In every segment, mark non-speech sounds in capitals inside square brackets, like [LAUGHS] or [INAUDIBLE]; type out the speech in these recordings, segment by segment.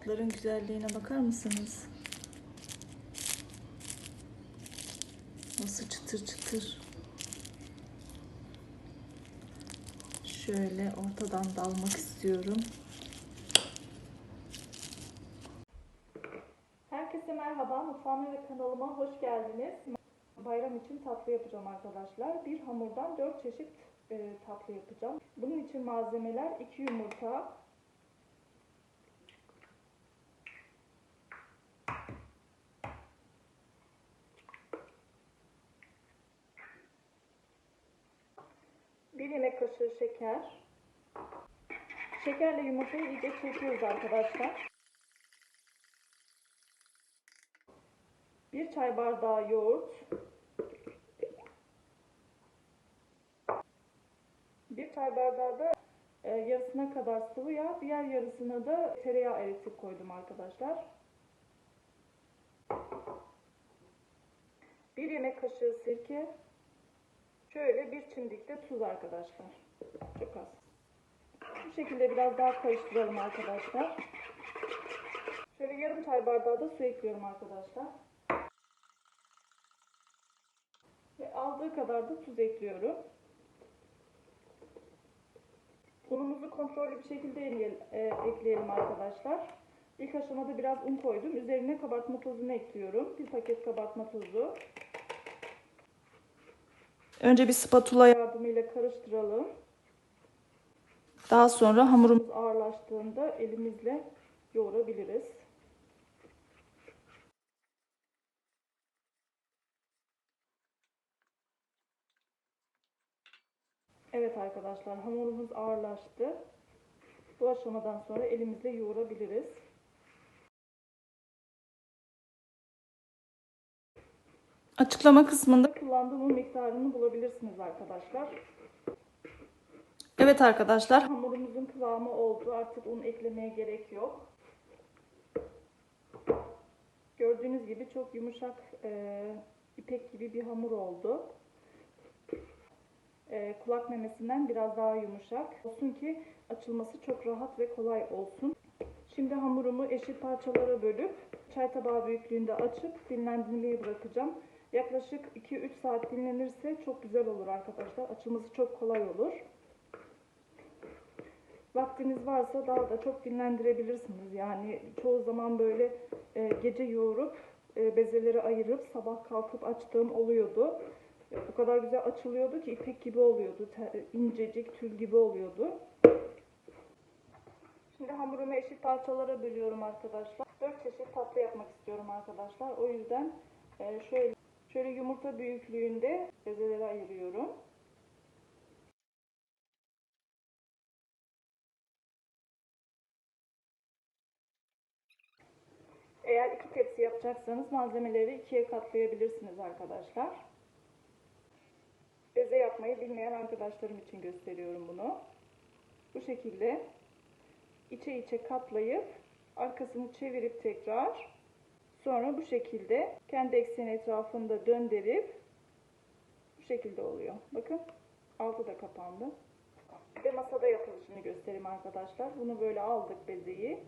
Yaprakların güzelliğine bakar mısınız? Nasıl çıtır çıtır. Şöyle ortadan dalmak istiyorum. Herkese merhaba. Mutfağıma ve kanalıma hoş geldiniz. Bayram için tatlı yapacağım arkadaşlar. Bir hamurdan 4 çeşit e, tatlı yapacağım. Bunun için malzemeler 2 yumurta, yemek kaşığı şeker. Şekerle yumurtayı iyice çırpıyoruz arkadaşlar. Bir çay bardağı yoğurt. Bir çay bardağı da e, yarısına kadar sıvı yağ, diğer yarısına da tereyağı eritip koydum arkadaşlar. Bir yemek kaşığı sirke. Şöyle bir çimdik de tuz arkadaşlar. Çok az. Bu şekilde biraz daha karıştıralım arkadaşlar. Şöyle yarım çay bardağı da su ekliyorum arkadaşlar. Ve aldığı kadar da tuz ekliyorum. Unumuzu kontrollü bir şekilde e, ekleyelim arkadaşlar. İlk aşamada biraz un koydum. Üzerine kabartma tozunu ekliyorum. Bir paket kabartma tozu. Önce bir spatula yardımıyla karıştıralım. Daha sonra hamurumuz ağırlaştığında elimizle yoğurabiliriz. Evet arkadaşlar hamurumuz ağırlaştı. Bu aşamadan sonra elimizle yoğurabiliriz. Açıklama kısmında kullandığım un miktarını bulabilirsiniz arkadaşlar. Evet arkadaşlar hamurumuzun kıvamı oldu. Artık un eklemeye gerek yok. Gördüğünüz gibi çok yumuşak e, ipek gibi bir hamur oldu. E, kulak memesinden biraz daha yumuşak. Olsun ki açılması çok rahat ve kolay olsun. Şimdi hamurumu eşit parçalara bölüp çay tabağı büyüklüğünde açıp dinlendirmeye bırakacağım. Yaklaşık 2-3 saat dinlenirse çok güzel olur arkadaşlar. Açılması çok kolay olur. Vaktiniz varsa daha da çok dinlendirebilirsiniz. Yani çoğu zaman böyle e, gece yoğurup e, bezeleri ayırıp sabah kalkıp açtığım oluyordu. E, o kadar güzel açılıyordu ki ipek gibi oluyordu. Te, incecik tül gibi oluyordu. Şimdi hamurumu eşit parçalara bölüyorum arkadaşlar. 4 çeşit tatlı yapmak istiyorum arkadaşlar. O yüzden e, şöyle Şöyle yumurta büyüklüğünde bezeleri ayırıyorum. Eğer iki tepsi yapacaksanız malzemeleri ikiye katlayabilirsiniz arkadaşlar. Beze yapmayı bilmeyen arkadaşlarım için gösteriyorum bunu. Bu şekilde içe içe katlayıp arkasını çevirip tekrar Sonra bu şekilde kendi ekseni etrafında döndürüp bu şekilde oluyor. Bakın altı da kapandı. Ve masada yapılışını göstereyim arkadaşlar. Bunu böyle aldık bezeyi.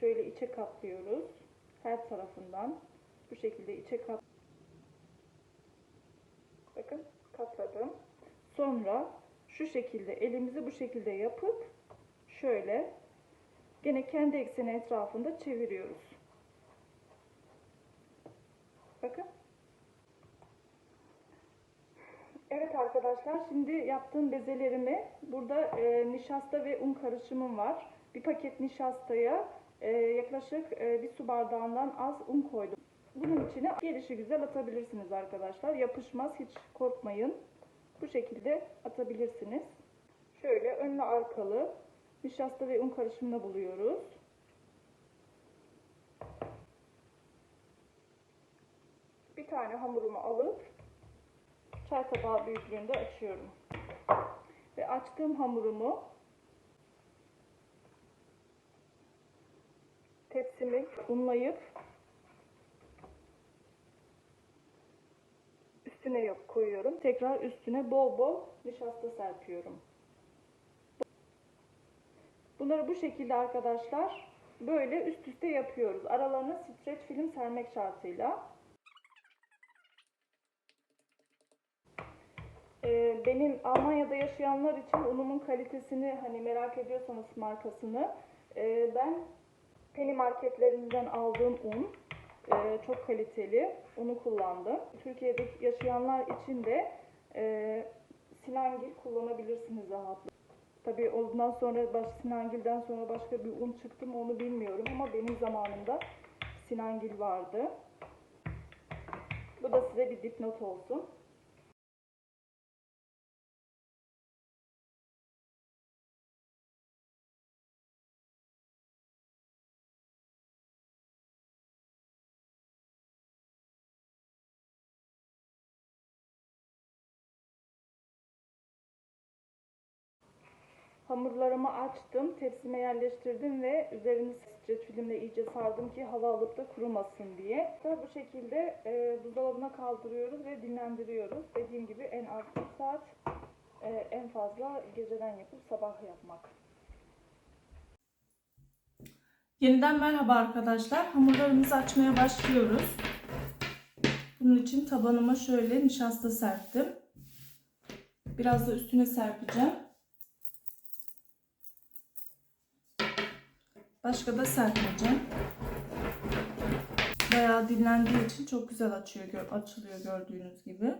Şöyle içe katlıyoruz. Her tarafından bu şekilde içe kat. Bakın katladım. Sonra şu şekilde elimizi bu şekilde yapıp şöyle gene kendi ekseni etrafında çeviriyoruz. Bakın. Evet arkadaşlar şimdi yaptığım bezelerimi burada e, nişasta ve un karışımım var. Bir paket nişastaya e, yaklaşık e, bir su bardağından az un koydum. Bunun içine gelişi güzel atabilirsiniz arkadaşlar. Yapışmaz hiç korkmayın. Bu şekilde atabilirsiniz. Şöyle önlü arkalı nişasta ve un karışımını buluyoruz. Tane hamurumu alıp çay tabağı büyüklüğünde açıyorum. Ve açtığım hamurumu tepsimi unlayıp üstüne yok koyuyorum. Tekrar üstüne bol bol nişasta serpiyorum. Bunları bu şekilde arkadaşlar böyle üst üste yapıyoruz. Aralarına streç film sermek şartıyla. Ee, benim Almanya'da yaşayanlar için unumun kalitesini hani merak ediyorsanız markasını e, ben Penny marketlerinden aldığım un e, çok kaliteli unu kullandım. Türkiye'de yaşayanlar için de e, Sinangil kullanabilirsiniz rahatlıkla. Tabii ondan sonra baş, Sinangil'den sonra başka bir un çıktı mı onu bilmiyorum ama benim zamanımda Sinangil vardı. Bu da size bir dipnot olsun. Hamurlarımı açtım, tepsime yerleştirdim ve üzerini streç filmle iyice sardım ki hava alıp da kurumasın diye. Da bu şekilde e, buzdolabına kaldırıyoruz ve dinlendiriyoruz. Dediğim gibi en az bir saat, e, en fazla geceden yapıp sabah yapmak. Yeniden merhaba arkadaşlar. Hamurlarımızı açmaya başlıyoruz. Bunun için tabanıma şöyle nişasta serptim. Biraz da üstüne serpeceğim. Başka da serpmeyeceğim. Bayağı dinlendiği için çok güzel açıyor, açılıyor gördüğünüz gibi.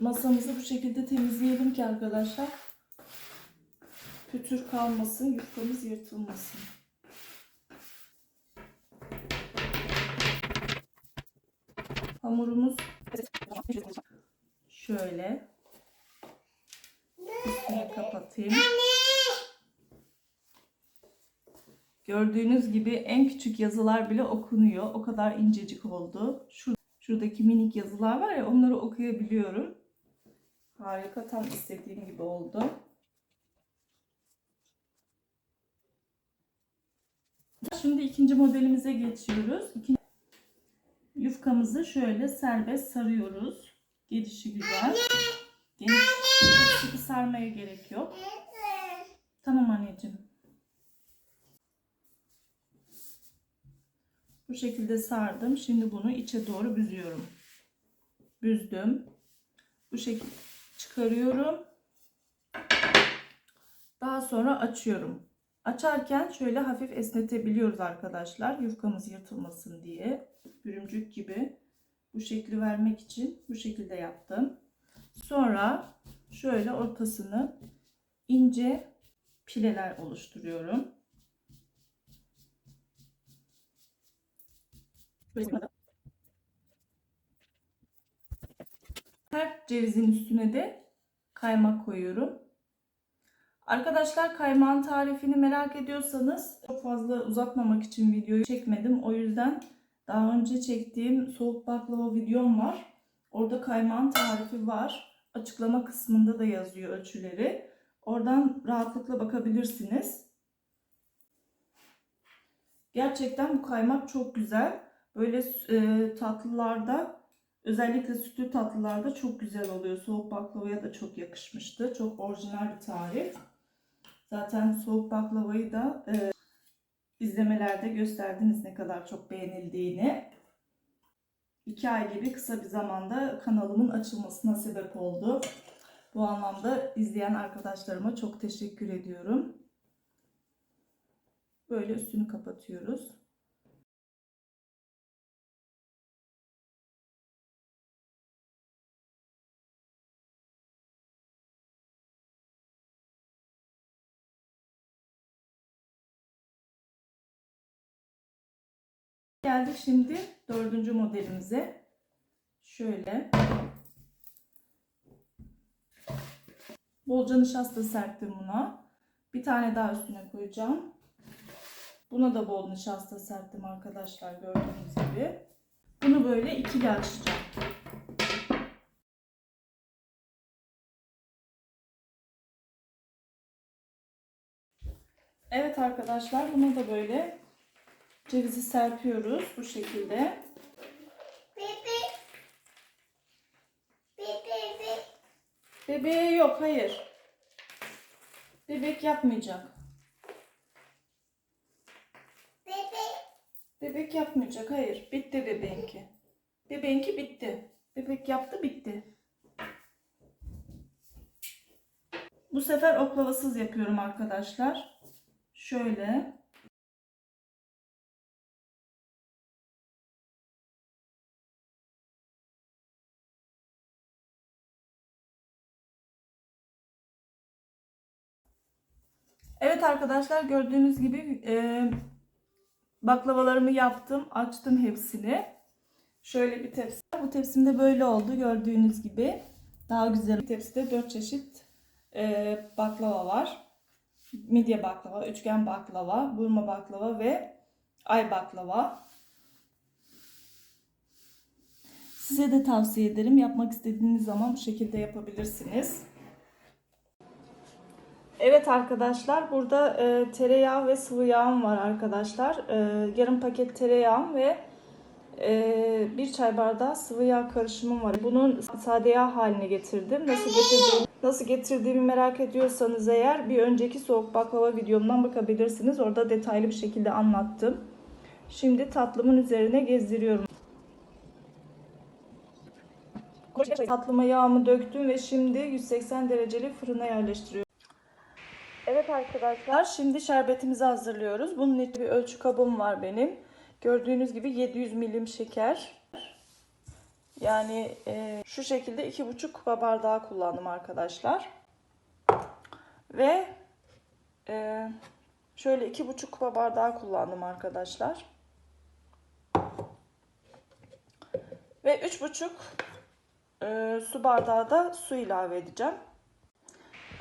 Masamızı bu şekilde temizleyelim ki arkadaşlar. Pütür kalmasın, yufkamız yırtılmasın. Hamurumuz şöyle üstüne kapatayım. Gördüğünüz gibi en küçük yazılar bile okunuyor. O kadar incecik oldu. Şur şuradaki minik yazılar var ya onları okuyabiliyorum. Harika tam istediğim gibi oldu. Şimdi ikinci modelimize geçiyoruz. İkinci yufkamızı şöyle serbest sarıyoruz. Gelişi güzel. Geniş, çok sıkı sarmaya gerek yok. Tamam anneciğim. Bu şekilde sardım. Şimdi bunu içe doğru büzüyorum. Büzdüm. Bu şekilde çıkarıyorum. Daha sonra açıyorum. Açarken şöyle hafif esnetebiliyoruz arkadaşlar. Yufkamız yırtılmasın diye. Bürümcük gibi bu şekli vermek için bu şekilde yaptım. Sonra şöyle ortasını ince pileler oluşturuyorum. Her cevizin üstüne de kaymak koyuyorum. Arkadaşlar kaymağın tarifini merak ediyorsanız çok fazla uzatmamak için videoyu çekmedim. O yüzden daha önce çektiğim soğuk baklava videom var. Orada kaymağın tarifi var. Açıklama kısmında da yazıyor ölçüleri. Oradan rahatlıkla bakabilirsiniz. Gerçekten bu kaymak çok güzel. Böyle e, tatlılarda özellikle sütlü tatlılarda çok güzel oluyor. Soğuk baklavaya da çok yakışmıştı. Çok orijinal bir tarif. Zaten soğuk baklavayı da e, izlemelerde gösterdiniz ne kadar çok beğenildiğini. İki ay gibi kısa bir zamanda kanalımın açılmasına sebep oldu. Bu anlamda izleyen arkadaşlarıma çok teşekkür ediyorum. Böyle üstünü kapatıyoruz. Geldik şimdi dördüncü modelimize. Şöyle. Bolca nişasta serptim buna. Bir tane daha üstüne koyacağım. Buna da bol nişasta serptim arkadaşlar gördüğünüz gibi. Bunu böyle ikili açacağım. Evet arkadaşlar bunu da böyle Cevizi serpiyoruz bu şekilde. Bebeğe yok hayır. Bebek yapmayacak. Bebek yapmayacak hayır. Bitti bebeğinki. Bebeğinki bitti. Bebek yaptı bitti. Bu sefer oklavasız yapıyorum arkadaşlar. Şöyle. Evet arkadaşlar gördüğünüz gibi e, baklavalarımı yaptım. Açtım hepsini. Şöyle bir tepsi. Bu tepsimde böyle oldu gördüğünüz gibi. Daha güzel. Bir tepside 4 çeşit e, baklava var. Midye baklava, üçgen baklava, burma baklava ve ay baklava. Size de tavsiye ederim. Yapmak istediğiniz zaman bu şekilde yapabilirsiniz. Evet arkadaşlar burada e, tereyağı ve sıvı yağım var arkadaşlar. E, yarım paket tereyağım ve e, bir çay bardağı sıvı yağ karışımım var. Bunun sade yağ haline getirdim. Nasıl getirdiğimi, nasıl getirdiğimi merak ediyorsanız eğer bir önceki soğuk baklava videomdan bakabilirsiniz. Orada detaylı bir şekilde anlattım. Şimdi tatlımın üzerine gezdiriyorum. Tatlıma yağımı döktüm ve şimdi 180 dereceli fırına yerleştiriyorum. Evet arkadaşlar şimdi şerbetimizi hazırlıyoruz. Bunun için bir ölçü kabım var benim. Gördüğünüz gibi 700 milim şeker. Yani e, şu şekilde 2,5 kupa bardağı kullandım arkadaşlar. Ve e, şöyle 2,5 kupa bardağı kullandım arkadaşlar. Ve 3,5 e, su bardağı da su ilave edeceğim.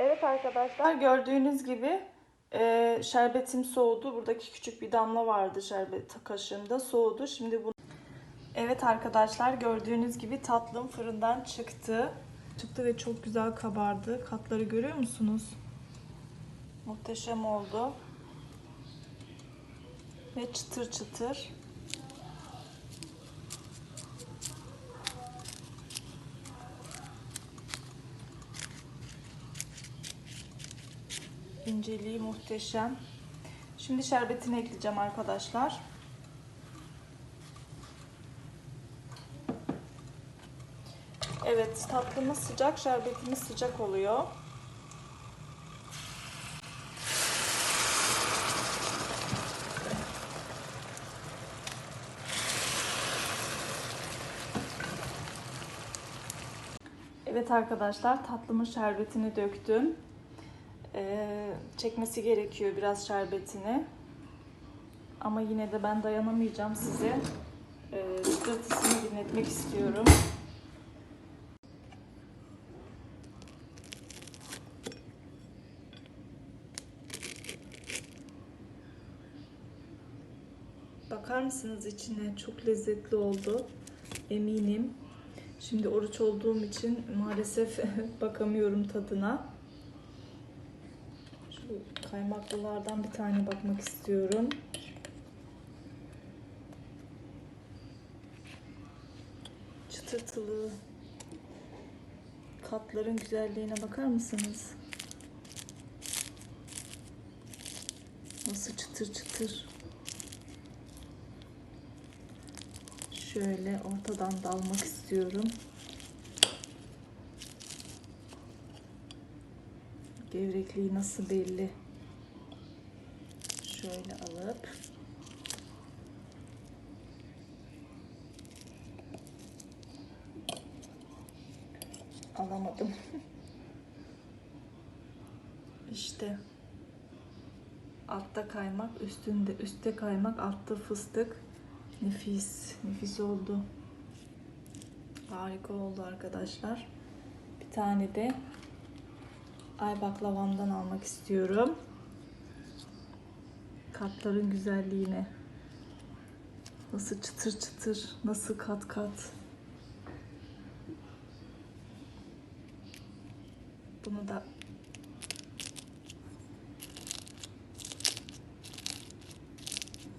Evet arkadaşlar gördüğünüz gibi e, şerbetim soğudu. Buradaki küçük bir damla vardı şerbet kaşığımda soğudu. Şimdi bu Evet arkadaşlar gördüğünüz gibi tatlım fırından çıktı. Çıktı ve çok güzel kabardı. Katları görüyor musunuz? Muhteşem oldu. Ve çıtır çıtır. İnceliği muhteşem. Şimdi şerbetini ekleyeceğim arkadaşlar. Evet tatlımız sıcak, şerbetimiz sıcak oluyor. Evet arkadaşlar tatlımın şerbetini döktüm. Ee, çekmesi gerekiyor biraz şerbetini. Ama yine de ben dayanamayacağım size. Ee, çıtırtısını dinletmek istiyorum. Bakar mısınız içine? Çok lezzetli oldu. Eminim. Şimdi oruç olduğum için maalesef [LAUGHS] bakamıyorum tadına. Kaymaklılardan bir tane bakmak istiyorum. Çıtırtılı. Katların güzelliğine bakar mısınız? Nasıl çıtır çıtır. Şöyle ortadan dalmak istiyorum. Gevrekliği nasıl belli. Şöyle alıp alamadım. [LAUGHS] işte altta kaymak, üstünde üstte kaymak, altta fıstık. Nefis, nefis oldu. Harika oldu arkadaşlar. Bir tane de ay baklavamdan almak istiyorum. Katların güzelliğine. Nasıl çıtır çıtır, nasıl kat kat. Bunu da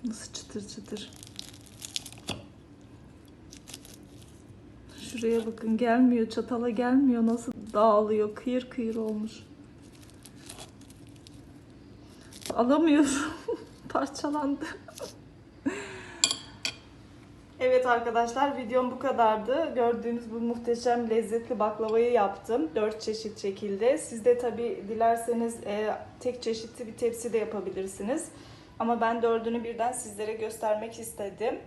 nasıl çıtır çıtır. Şuraya bakın gelmiyor çatala gelmiyor nasıl dağılıyor kıyır kıyır olmuş. Alamıyorum [LAUGHS] parçalandı. [LAUGHS] Evet arkadaşlar videom bu kadardı. Gördüğünüz bu muhteşem lezzetli baklavayı yaptım. 4 çeşit şekilde. Siz de tabi dilerseniz e, tek çeşitli bir tepsi de yapabilirsiniz. Ama ben dördünü birden sizlere göstermek istedim.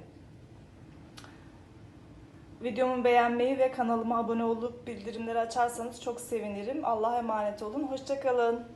Videomu beğenmeyi ve kanalıma abone olup bildirimleri açarsanız çok sevinirim. Allah'a emanet olun. Hoşçakalın.